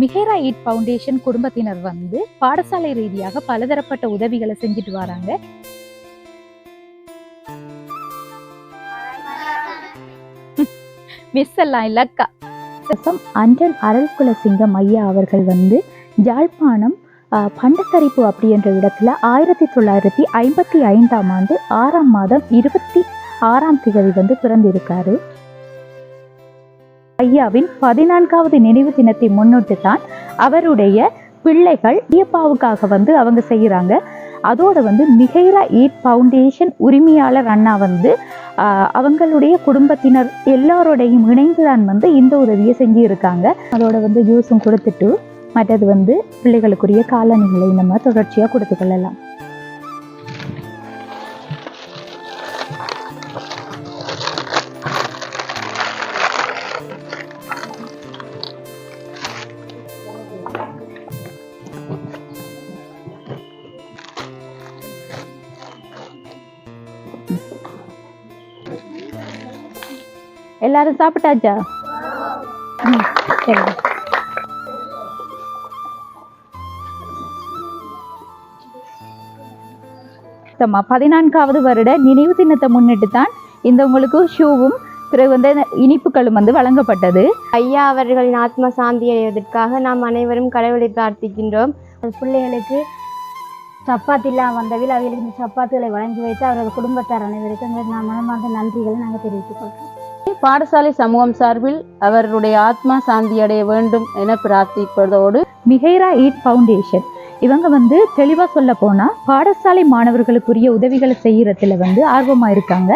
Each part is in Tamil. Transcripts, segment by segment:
மிகேரா ஈட் ஃபவுண்டேஷன் குடும்பத்தினர் வந்து பாடசாலை ரீதியாக பலதரப்பட்ட உதவிகளை செஞ்சுட்டு வராங்க. மிஸ் எல்லாம் இல்லக்கா அன்றன் அருள்குலசிங்கம் ஐயா அவர்கள் வந்து ஜாழ்ப்பாணம் ஆஹ், பண்டத்தரிப்பு அப்படின்ற இடத்துல ஆயிரத்தி தொள்ளாயிரத்தி ஐம்பத்தி ஐந்தாம் ஆண்டு ஆறாம் மாதம் இருபத்தி ஆறாம் திகதி வந்து பிறந்திருக்காரு. ஐயாவின் பதினான்காவது நினைவு தினத்தை முன்னிட்டு தான் அவருடைய பிள்ளைகள் ஐயப்பாவுக்காக வந்து அவங்க செய்கிறாங்க. அதோட வந்து மிகைரா ஈட் ஃபவுண்டேஷன் உரிமையாளர் அண்ணா வந்து ஆஹ், அவங்களுடைய குடும்பத்தினர் எல்லாரோடையும் இணைந்து தான் வந்து இந்த உதவியை செஞ்சுருக்காங்க. அதோட வந்து ஜூஸும் கொடுத்துட்டு மற்றது வந்து பிள்ளைகளுக்குரிய காலணிகளை நம்ம தொடர்ச்சியாக கொடுத்து கொள்ளலாம். எல்லாரும் சாப்பிட்டாச்சா? சரி. சுத்தமா பதினான்காவது வருட நினைவு தினத்தை முன்னிட்டு தான் இந்த உங்களுக்கு ஷூவும் பிறகு வந்து இனிப்புகளும் வந்து வழங்கப்பட்டது. ஐயா அவர்களின் ஆத்ம சாந்தி அடைவதற்காக நாம் அனைவரும் கடவுளை பிரார்த்திக்கின்றோம். பிள்ளைகளுக்கு சப்பாத்தி இல்லாமல் வந்தவில் அவர்களுக்கு இந்த சப்பாத்துகளை வழங்கி வைத்து அவரது குடும்பத்தார் அனைவருக்கும் நான் மனமார்ந்த நன்றிகளை நாங்கள் தெரிவித்துக் கொள்கிறோம். பாடசாலை சமூகம் சார்பில் அவருடைய ஆத்மா சாந்தி அடைய வேண்டும் என பிரார்த்திப்பதோடு மிகைரா ஈட் ஃபவுண்டேஷன். இவங்க வந்து தெளிவாக சொல்ல போனால் பாடசாலை மாணவர்களுக்குரிய உதவிகளை செய்யறதுல வந்து ஆர்வமாக இருக்காங்க.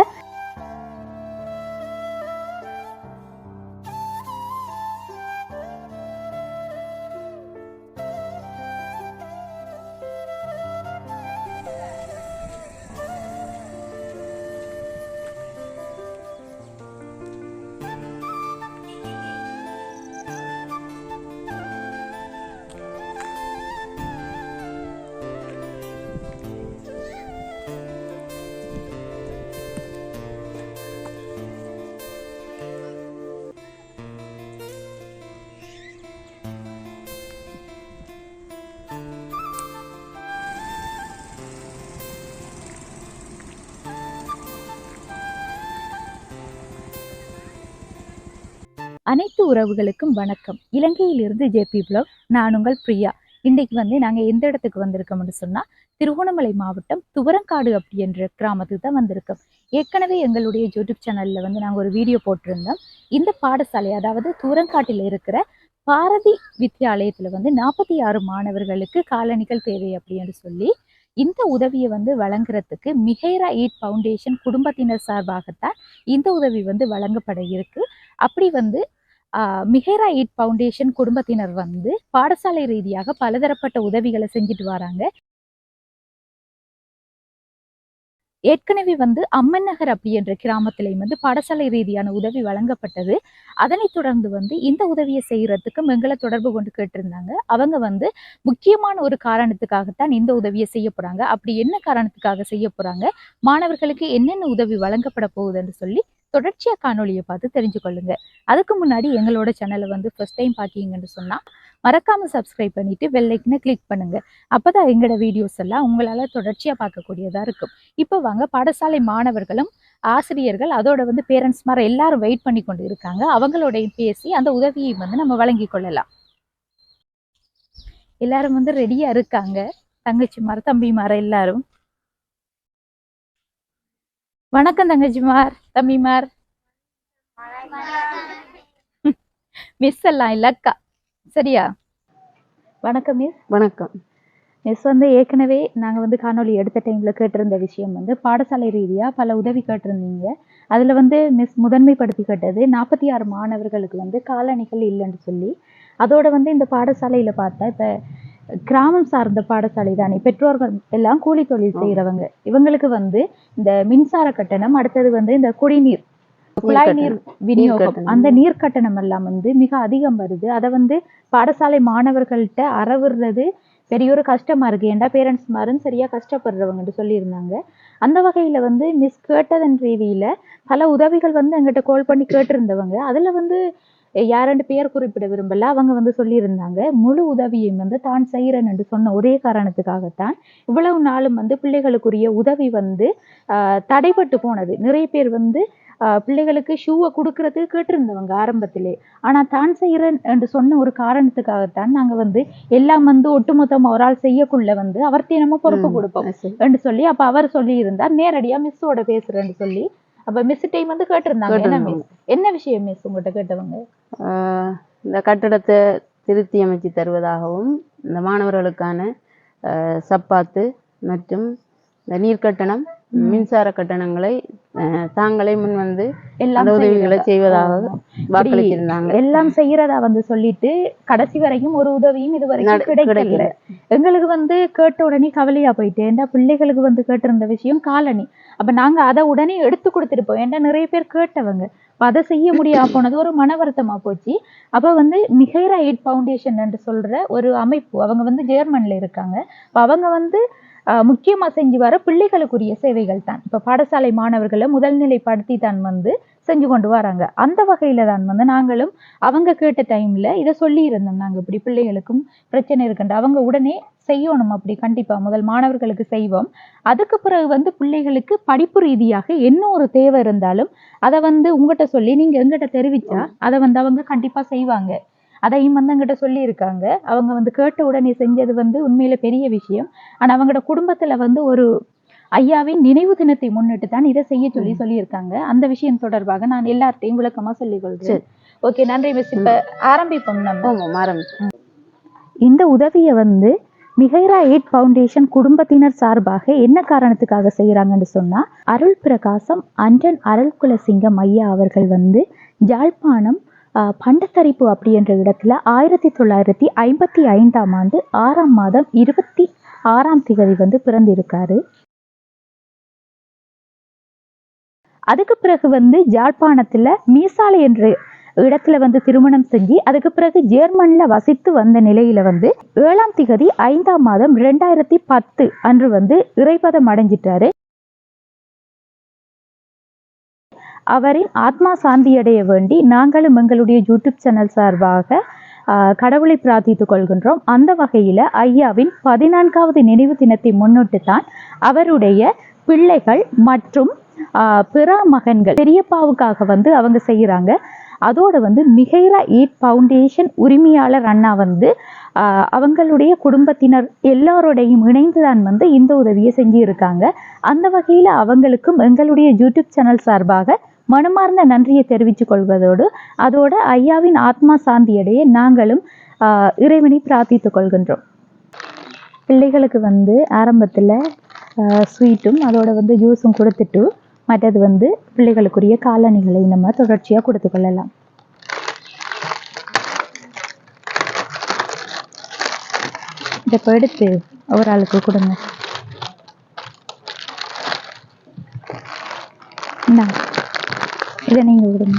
அனைத்து உறவுகளுக்கும் வணக்கம். இலங்கையிலிருந்து ஜேபி பிளாக் நான் உங்கள் பிரியா. இன்றைக்கு வந்து நாங்கள் எந்த இடத்துக்கு வந்திருக்கோம்னு சொன்னால் திருகோணமலை மாவட்டம் துவரங்காடு அப்படி என்ற கிராமத்துக்கு தான் வந்திருக்கோம். ஏற்கனவே எங்களுடைய யூடியூப் சேனலில் வந்து நாங்கள் ஒரு வீடியோ போட்டிருந்தோம். இந்த பாடசாலை அதாவது துவரங்காட்டில் இருக்கிற பாரதி வித்யாலயத்தில் வந்து நாற்பத்தி ஆறு மாணவர்களுக்கு காலணிகள் தேவை அப்படின்னு சொல்லி இந்த உதவியை வந்து வழங்குறதுக்கு மிகைரா ஈட் ஃபவுண்டேஷன் குடும்பத்தினர் சார்பாகத்தான் இந்த உதவி வந்து வழங்கப்பட இருக்கு. அப்படி வந்து மிகேரா ஈட் ஃபவுண்டேஷன் குடும்பத்தினர் வந்து பாடசாலை ரீதியாக பலதரப்பட்ட உதவிகளை செஞ்சுட்டு வராங்க. ஏற்கனவே வந்து அம்மன் நகர் அப்படின்ற கிராமத்திலையும் வந்து பாடசாலை ரீதியான உதவி வழங்கப்பட்டது. அதனைத் தொடர்ந்து வந்து இந்த உதவியை செய்யறதுக்கு எங்களை தொடர்பு கொண்டு கேட்டிருந்தாங்க. அவங்க வந்து முக்கியமான ஒரு காரணத்துக்காகத்தான் இந்த உதவியை செய்ய போறாங்க. அப்படி என்ன காரணத்துக்காக செய்ய போறாங்க? மாணவர்களுக்கு என்னென்ன உதவி வழங்கப்பட போகுதுன்னு சொல்லி தொடர்ச்சியா காணொலியை பார்த்து தெரிஞ்சு கொள்ளுங்க. அதுக்கு முன்னாடி எங்களோட சேனலை வந்து ஃபர்ஸ்ட் டைம் பார்க்கீங்கன்னு சொன்னா மறக்காம சப்ஸ்கிரைப் பண்ணிட்டு வெள்ளைக்குன்னு கிளிக் கிளிக் பண்ணுங்க. அப்பதான் எங்களோட வீடியோஸ் எல்லாம் உங்களால தொடர்ச்சியா பார்க்கக்கூடியதாக இருக்கும். இப்போ வாங்க பாடசாலை மாணவர்களும் ஆசிரியர்கள் அதோட வந்து பேரண்ட்ஸ் மாதிரி எல்லாரும் வெயிட் பண்ணி கொண்டு இருக்காங்க. அவங்களோடையும் பேசி அந்த உதவியை வந்து நம்ம வழங்கி கொள்ளலாம். எல்லாரும் வந்து ரெடியா இருக்காங்க. தங்கச்சிமார் தம்பிமார் எல்லாரும். வணக்கம் தங்கச்சிமார் தம்பிமார். மிஸ் எல்லாம் இல்லக்கா சரியா? வணக்கம் மிஸ் வணக்கம். மிஸ் வந்து ஏற்கனவே நாங்கள் வந்து காணொளி எடுத்த டைமில் கேட்டிருந்த விஷயம் வந்து பாடசாலை ரீதியாக பல உதவி கேட்டிருந்தீங்க. அதில் வந்து மிஸ் முதன்மைப்படுத்தி கேட்டது நாற்பத்தி ஆறு மாணவர்களுக்கு வந்து காலணிகள் இல்லைன்னு சொல்லி அதோட வந்து இந்த பாடசாலையில் பார்த்தா இப்போ கிராமம் சார்ந்த பாடசாலை தானே. பெற்றோர்கள் எல்லாம் கூலி தொழில் செய்கிறவங்க இவங்களுக்கு வந்து இந்த மின்சார கட்டணம் அடுத்தது வந்து இந்த குடிநீர் குழாய் நீர் விநியோகம். அந்த நீர் கட்டணம் எல்லாம் வந்து மிக அதிகம் வருது. அதை வந்து பாடசாலை மாணவர்கள்ட்ட அறவுறது பெரிய ஒரு கஷ்டமா இருக்கு. ஏன்டா பேரண்ட்ஸ் மாரும் சரியா கஷ்டப்படுறவங்கன்னு சொல்லியிருந்தாங்க. அந்த வகையில வந்து மிஸ் கேட்டதன் ரீதியில பல உதவிகள் வந்து எங்கிட்ட கால் பண்ணி கேட்டிருந்தவங்க. அதுல வந்து யாரெண்டு பேர் குறிப்பிட விரும்பல அவங்க வந்து சொல்லியிருந்தாங்க முழு உதவியும் வந்து தான் செய்கிறேன் என்று சொன்ன ஒரே காரணத்துக்காகத்தான் இவ்வளவு நாளும் வந்து பிள்ளைகளுக்குரிய உதவி வந்து ஆஹ் தடைப்பட்டு போனது நிறைய பேர் வந்து ஆஹ் பிள்ளைகளுக்கு ஷூவை கொடுக்கறதுக்கு கேட்டிருந்தவங்க ஆரம்பத்திலே ஆனா தான் செய்கிறேன் என்று சொன்ன ஒரு காரணத்துக்காகத்தான் நாங்க வந்து எல்லாம் வந்து ஒட்டுமொத்தமா ஒரு ஆள் செய்யக்குள்ள வந்து அவர்த்தையும் நம்ம பொறுப்பு. கொடுப்போம். என்று சொல்லி அப்ப அவர் சொல்லி இருந்தார் நேரடியா மிஸ்ஸோட பேசுறேன்னு சொல்லி அப்ப மிஸ் டைம் வந்து கேட்டிருந்தாங்க. என்ன. மிஸ் என்ன விஷயம் மிஸ் உங்கள்கிட்ட கேட்டவங்க? இந்த கட்டடத்தை திருத்தி அமைச்சு தருவதாகவும் இந்த மாணவர்களுக்கான சப்பாத்து மற்றும் இந்த நீர் கட்டணம் மின்சார கட்டணங்களை தாங்களே முன் வந்து அந்த உதவிகளை? செய்வதாக ஆமா. வாக்களிச்சிருந்தாங்க எல்லாம் செய்யறதா வந்து சொல்லிட்டு கடைசி வரைக்கும் ஒரு உதவியும் இது வரைக்கும் நட- கிடைக்கல. எங்களுக்கு வந்து கேட்ட உடனே கவலையா போயிட்டு ஏன்டா பிள்ளைகளுக்கு வந்து கேட்டிருந்த விஷயம் காலனி அப்ப நாங்க அதை உடனே எடுத்து கொடுத்துருப்போம். ஏன்டா நிறைய பேர் கேட்டவங்க. அதை செய்ய முடியாம போனது ஒரு மன வருத்தமா போச்சு. அப்ப வந்து மிகைரா எய்ட் ஃபவுண்டேஷன் என்று சொல்ற ஒரு அமைப்பு அவங்க வந்து ஜெர்மன்ல இருக்காங்க. அவங்க வந்து ஆஹ், முக்கியமா செஞ்சு வர பிள்ளைகளுக்குரிய சேவைகள் தான். இப்ப பாடசாலை மாணவர்களை முதல்நிலைப்படுத்தி தான் வந்து செஞ்சு கொண்டு வராங்க. அந்த வகையில தான் வந்து நாங்களும் அவங்க கேட்ட டைம்ல இதை சொல்லி இருந்தோம். நாங்க இப்படி பிள்ளைகளுக்கும் பிரச்சனை இருக்குண்டு அவங்க உடனே செய்யணும் அப்படி கண்டிப்பா முதல் மாணவர்களுக்கு செய்வோம். அதுக்கு பிறகு வந்து பிள்ளைகளுக்கு படிப்பு ரீதியாக என்ன ஒரு தேவை இருந்தாலும் அதை வந்து உங்ககிட்ட சொல்லி நீங்க எங்கிட்ட தெரிவிச்சா அதை வந்து அவங்க கண்டிப்பா செய்வாங்க. அதையும் வந்து எங்கிட்ட சொல்லி இருக்காங்க அவங்க வந்து கேட்ட உடனே செஞ்சது வந்து உண்மையில பெரிய விஷயம். ஆனா அவங்களோட குடும்பத்துல வந்து ஒரு ஐயாவின் நினைவு தினத்தை முன்னிட்டு தான் இதை செய்ய சொல்லி சொல்லியிருக்காங்க. அந்த விஷயம் தொடர்பாக நான் எல்லார்ட்டையும் விளக்கமா சொல்லிக் கொள்றேன் ஓகே நன்றி மிஸ். இப்ப ஆரம்பிப்போம் நம்ம. ஆரம்பிச்சு இந்த உதவியை வந்து மிகைரா எய்ட் ஃபவுண்டேஷன் குடும்பத்தினர் சார்பாக என்ன காரணத்துக்காக செய்கிறாங்கன்னு சொன்னா அருள் பிரகாசம் அன்றன் அருள்குலசிங்கம் ஐயா அவர்கள் வந்து ஜாழ்ப்பாணம் பண்டத்தரிப்பு அப்படின்ற இடத்துல ஆயிரத்தி தொள்ளாயிரத்தி ஐம்பத்தி ஐந்தாம் ஆண்டு ஆறாம் மாதம் இருபத்தி ஆறாம் திகதி வந்து பிறந்திருக்காரு. அதுக்கு பிறகு வந்து ஜாழ்ப்பாணத்துல மீசாலை என்ற இடத்துல வந்து திருமணம் செஞ்சு அதுக்கு பிறகு ஜெர்மன்ல வசித்து வந்த நிலையில வந்து ஏழாம் திகதி ஐந்தாம் மாதம் ரெண்டாயிரத்தி பத்து அன்று வந்து இறைபதம் அடைஞ்சிட்டாரு. அவரின் ஆத்மா சாந்தியடைய வேண்டி நாங்களும் எங்களுடைய யூடியூப் சேனல் சார்பாக கடவுளை பிரார்த்தித்து கொள்கின்றோம். அந்த வகையில் ஐயாவின் பதினான்காவது நினைவு தினத்தை முன்னிட்டு தான் அவருடைய பிள்ளைகள் மற்றும் பிற மகன்கள் பெரியப்பாவுக்காக வந்து அவங்க செய்கிறாங்க அதோடு வந்து மிகைரா ஈட் ஃபவுண்டேஷன் உரிமையாளர் அண்ணா வந்து அவங்களுடைய குடும்பத்தினர் எல்லாரோடையும் இணைந்து தான் வந்து இந்த உதவியை செஞ்சு இருக்காங்க அந்த வகையில் அவங்களுக்கும் எங்களுடைய யூடியூப் சேனல் சார்பாக மனமார்ந்த நன்றியை தெரிவித்துக் கொள்வதோடு அதோட ஐயாவின் ஆத்மா சாந்தியடைய நாங்களும் ஆஹ், இறைவனை பிரார்த்தித்துக் கொள்கின்றோம். பிள்ளைகளுக்கு வந்து ஆரம்பத்தில் ஸ்வீட்டும் அதோட வந்து ஜூஸும் கொடுத்துட்டு மற்றது வந்து பிள்ளைகளுக்குரிய காலணிகளை நம்ம தொடர்ச்சியாக கொடுத்து கொள்ளலாம். இதை எடுத்து ஒரு ஆளுக்கு கொடுங்க. இந்தாங்க. இதை நீங்கள் விடுங்க.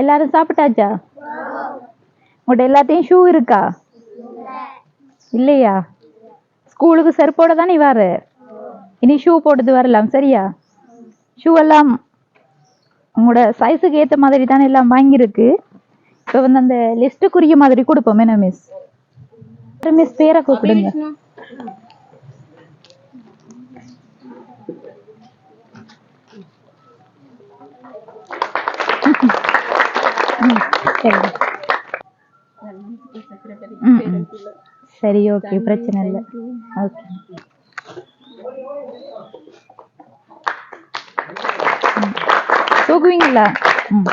எல்லாரும் சாப்பிட்டாச்சா? உங்கள்கிட்ட எல்லாத்தையும் ஷூ இருக்கா? இல்லையா? ஸ்கூலுக்கு செருப்போட தானே வர இனி ஷூ போட்டுட்டு வரலாம் சரியா? ஷூ எல்லாம் உங்களோட சைஸுக்கு ஏற்ற மாதிரி தானே எல்லாம் வாங்கியிருக்கு. இப்போ வந்து அந்த லிஸ்ட்டுக்குரிய மாதிரி கொடுப்போம் என்ன மிஸ் மிஸ் பேரை கூப்பிடுங்க. சரி. ஓகே பிரச்சனை இல்லை. ஓகே. தூக்குவீங்களா? ம்.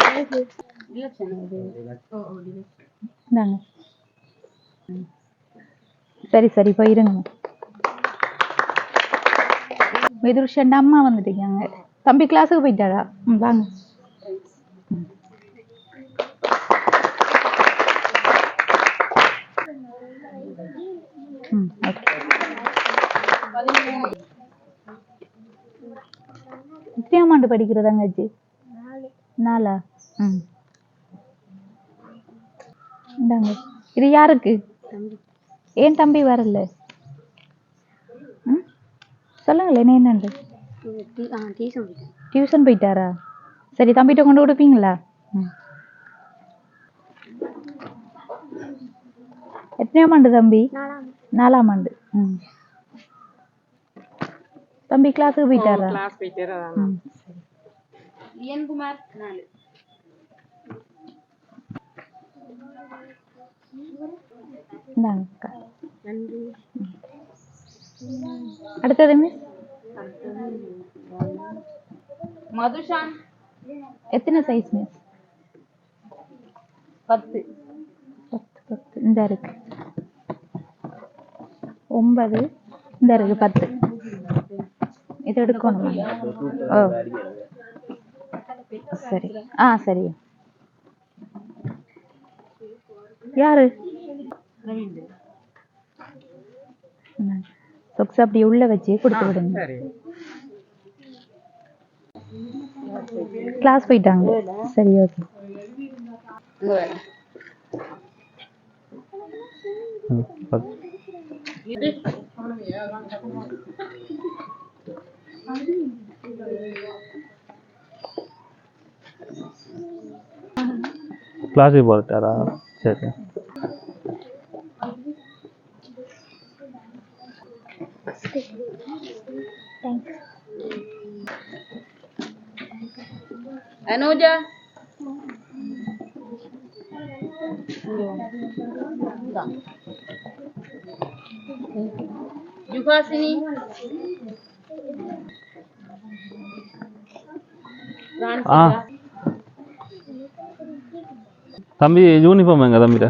சரி சரி போயிருங்க விதுர்ஷன் அம்மா வந்துட்டீங்க தம்பி கிளாஸுக்கு போயிட்டாரா ம் வாங்க ம் ஓகே எத்தனையாம் ஆண்டு படிக்கிறதாங்கச்சி நாலா. ம். இந்தாங்க. இது யாருக்கு? ஏன் தம்பி வரல? ம்? சொல்லுங்களேன் என்னண்டு டியூஷன் போயிட்டாரா. சரி தம்பிகிட்ட கொண்டு கொடுப்பீங்களா? ம். எத்தனையாம் ஆண்டு தம்பி? நாலாம். ஆண்டு ம். தம்பி கிளாஸுக்கு போயிட்டாரா? ம் அக்கா. ம். அடுத்தது மிஸ் மதுஷான். எத்தனை சைஸ் மிஸ் பத்து. பத்து பத்து. இந்த இருக்கு. ஒன்பது. இந்த இருக்கு பத்து. இது எடுக்கணுமா. ஓ. சரி. ஆ சரி. யாரு? சொக்ஸ் அப்படி உள்ள வச்சு கொடுத்து விடுங்க. கிளாஸ் போயிட்டாங்க. சரி ஓகே கிளாஸுக்கு போகிறாரா சரி அனூஜா யுகாசினி ஆ தம்பி யூனிஃபார்ம் எங்க தம்பிட்ட?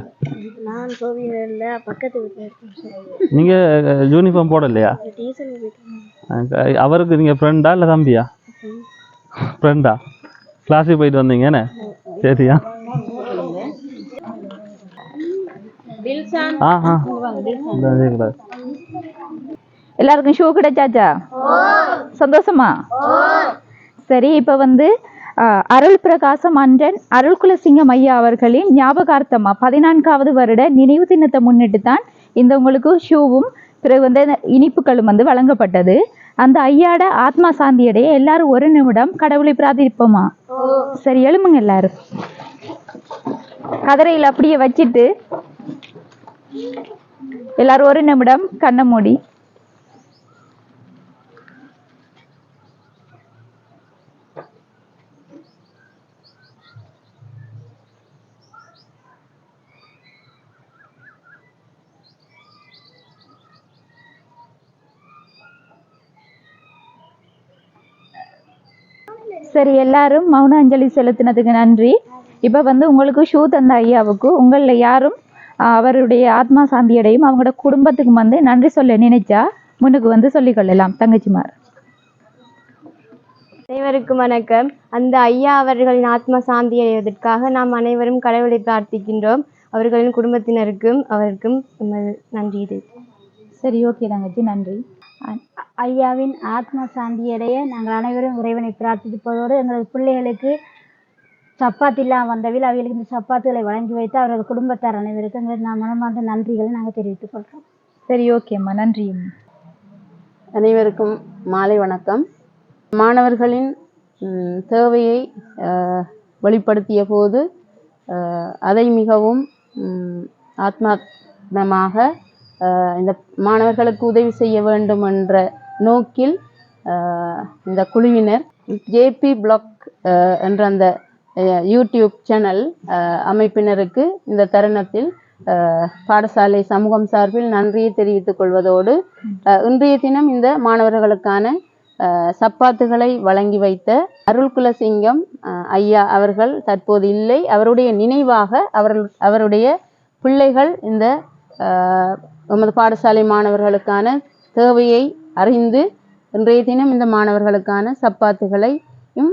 நான் கோவிலில் பக்கத்து வீட்டில் நீங்கள் யூனிஃபார்ம் போடலையா? அவருக்கு நீங்கள் ஃப்ரெண்டா இல்லை தம்பியா? ஃப்ரெண்டா கிளாஸுக்கு போயிட்டு வந்தீங்கன்னு சரியா? எல்லாருக்கும் ஷூ கிடைச்சாச்சா? சந்தோஷமா? சரி இப்போ வந்து அருள் பிரகாசம் அன்றன் அருள்குலசிங்கம் ஐயா அவர்களின் ஞாபகார்த்தமா. பதினான்காவது வருட நினைவு தினத்தை முன்னிட்டு தான் இந்த உங்களுக்கு ஷூவும் பிறகு வந்து இனிப்புகளும் வந்து வழங்கப்பட்டது. அந்த ஐயாட ஆத்மா சாந்தியடைய எல்லாரும் ஒரு நிமிடம் கடவுளை பிரார்த்திப்போமா? சரி எழுமுங்க எல்லாரும். கதிரையில் அப்படியே வச்சிட்டு எல்லாரும் ஒரு நிமிடம் கண்ணை மூடி. சரி எல்லாரும் மௌன அஞ்சலி செலுத்தினதுக்கு நன்றி. இப்போ வந்து உங்களுக்கு ஷூ தந்த ஐயாவுக்கு உங்களில் யாரும் அவருடைய ஆத்மா சாந்தியடையும் அவங்களோட குடும்பத்துக்கு வந்து நன்றி சொல்ல நினைச்சா முன்னுக்கு வந்து சொல்லிக்கொள்ளலாம் தங்கச்சிமார். அனைவருக்கும் வணக்கம். அந்த ஐயா அவர்களின் ஆத்ம சாந்தி அடைவதற்காக நாம் அனைவரும் கடவுளை பிரார்த்திக்கின்றோம். அவர்களின் குடும்பத்தினருக்கும் அவருக்கும் நன்றி இது. சரி ஓகே தங்கச்சி நன்றி. ஐயாவின் ஆத்ம சாந்தியடைய நாங்கள் அனைவரும் இறைவனை பிரார்த்திப்பதோடு எங்களது பிள்ளைகளுக்கு சப்பாத்தி இல்லாமல் வந்தவில் அவர்களுக்கு இந்த சப்பாத்துகளை வழங்கி வைத்து அவரது குடும்பத்தார் அனைவருக்கும் எங்கள் நான் மனமார்ந்த நன்றிகளை நாங்கள் தெரிவித்துக் கொள்கிறோம். சரி ஓகேம்மா நன்றி அம்மா அனைவருக்கும் மாலை வணக்கம். மாணவர்களின் தேவையை வெளிப்படுத்திய போது அதை மிகவும் அஹ், இந்த மாணவர்களுக்கு உதவி செய்ய வேண்டும் என்ற நோக்கில் இந்த குழுவினர் ஜேபி பிளாக் என்ற அந்த யூடியூப் சேனல் அமைப்பினருக்கு இந்த தருணத்தில் பாடசாலை சமூகம் சார்பில் நன்றியை தெரிவித்துக் கொள்வதோடு இன்றைய தினம் இந்த மாணவர்களுக்கான சப்பாத்துகளை வழங்கி வைத்த அருள்குலசிங்கம் ஐயா அவர்கள் தற்போது இல்லை. அவருடைய நினைவாக அவர்கள் அவருடைய பிள்ளைகள் இந்த நமது எமது பாடசாலை மாணவர்களுக்கான தேவையை அறிந்து இன்றைய தினம் இந்த மாணவர்களுக்கான சப்பாத்துகளையும்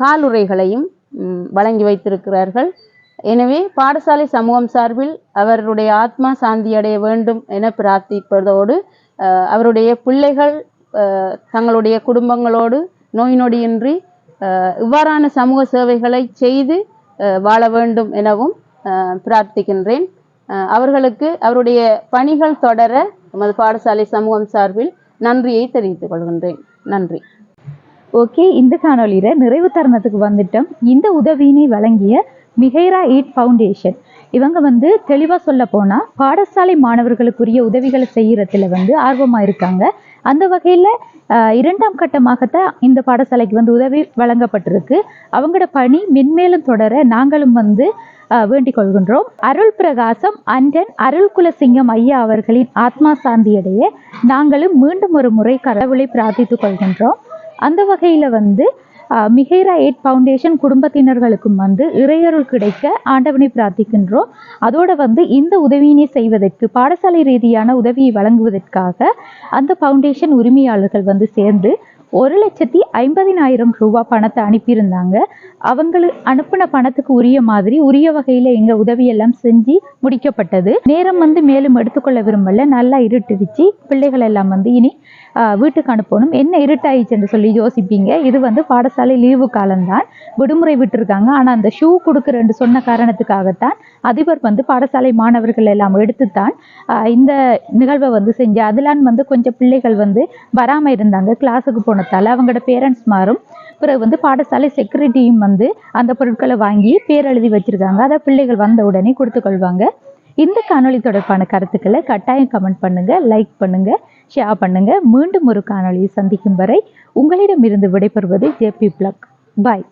காலுறைகளையும் வழங்கி வைத்திருக்கிறார்கள். எனவே பாடசாலை சமூகம் சார்பில் அவருடைய ஆத்மா சாந்தி அடைய வேண்டும் என பிரார்த்திப்பதோடு அவருடைய பிள்ளைகள் தங்களுடைய குடும்பங்களோடு நோய் நொடியின்றி இவ்வாறான சமூக சேவைகளை செய்து வாழ வேண்டும் எனவும் பிரார்த்திக்கின்றேன். அவர்களுக்கு அவருடைய பணிகள் தொடர நமது பாடசாலை சமூகம் சார்பில் நன்றியை தெரிவித்துக் கொள்கின்றேன். நன்றி. ஓகே இந்த காணொலியில நிறைவு தருணத்துக்கு வந்துட்டோம். இந்த உதவியினை வழங்கிய மிகைரா ஈட் ஃபவுண்டேஷன். இவங்க வந்து தெளிவாக சொல்ல போனால் பாடசாலை மாணவர்களுக்குரிய உதவிகளை செய்கிறதுல வந்து ஆர்வமாக இருக்காங்க. அந்த வகையில் இரண்டாம் கட்டமாகத்தான் இந்த பாடசாலைக்கு வந்து உதவி வழங்கப்பட்டிருக்கு. அவங்களோட பணி மென்மேலும் தொடர நாங்களும் வந்து வேண்டிக் கொள்கின்றோம். அருள் பிரகாசம் அண்டன் அருள் குலசிங்கம் ஐயா அவர்களின் ஆத்மா சாந்தியடையே நாங்களும் மீண்டும் ஒரு முறை கடவுளை பிரார்த்தித்துக் கொள்கின்றோம். அந்த வகையில் வந்து மிகைரா எயிட் ஃபவுண்டேஷன் குடும்பத்தினர்களுக்கும் வந்து இறையருள் கிடைக்க ஆண்டவனை பிரார்த்திக்கின்றோம். அதோட வந்து இந்த உதவியினை செய்வதற்கு பாடசாலை ரீதியான உதவியை வழங்குவதற்காக அந்த ஃபவுண்டேஷன் உரிமையாளர்கள் வந்து சேர்ந்து ஒரு லட்சத்தி ஐம்பதினாயிரம் ரூபாய் பணத்தை அனுப்பியிருந்தாங்க. அவங்களுக்கு அனுப்பின பணத்துக்கு உரிய மாதிரி உரிய வகையில் எங்கள் உதவியெல்லாம் செஞ்சு முடிக்கப்பட்டது. நேரம் வந்து மேலும் எடுத்துக்கொள்ள விரும்பல. நல்லா இருட்டுடுச்சு. பிள்ளைகள் எல்லாம் வந்து இனி வீட்டுக்கு அனுப்பணும். என்ன இருட்டாயிடுச்சுன்னு சொல்லி யோசிப்பீங்க. இது வந்து பாடசாலை லீவு காலம்தான். விடுமுறை விட்டுருக்காங்க. ஆனால் அந்த ஷூ கொடுக்குறேன்னு சொன்ன காரணத்துக்காகத்தான் அதிபர் வந்து பாடசாலை மாணவர்கள் எல்லாம் எடுத்துத்தான் இந்த நிகழ்வை வந்து செஞ்சு அதெல்லாம் வந்து கொஞ்சம் பிள்ளைகள் வந்து வராமல் இருந்தாங்க. கிளாஸுக்கு போனதால் அவங்களோட பேரண்ட்ஸ் மாறும் பிறகு வந்து பாடசாலை செக்யூரிட்டியும் வந்து அந்த பொருட்களை வாங்கி பேர் எழுதி வச்சிருக்காங்க. அதை பிள்ளைகள் வந்த உடனே கொடுத்துக்கொள்வாங்க. இந்த காணொளி தொடர்பான கருத்துக்களை கட்டாயம் கமெண்ட் பண்ணுங்க லைக் பண்ணுங்க. ஷேர் பண்ணுங்க. மீண்டும் ஒரு காணொளியை சந்திக்கும் வரை உங்களிடமிருந்து விடைபெறுவது ஜேபி பிளக். பாய்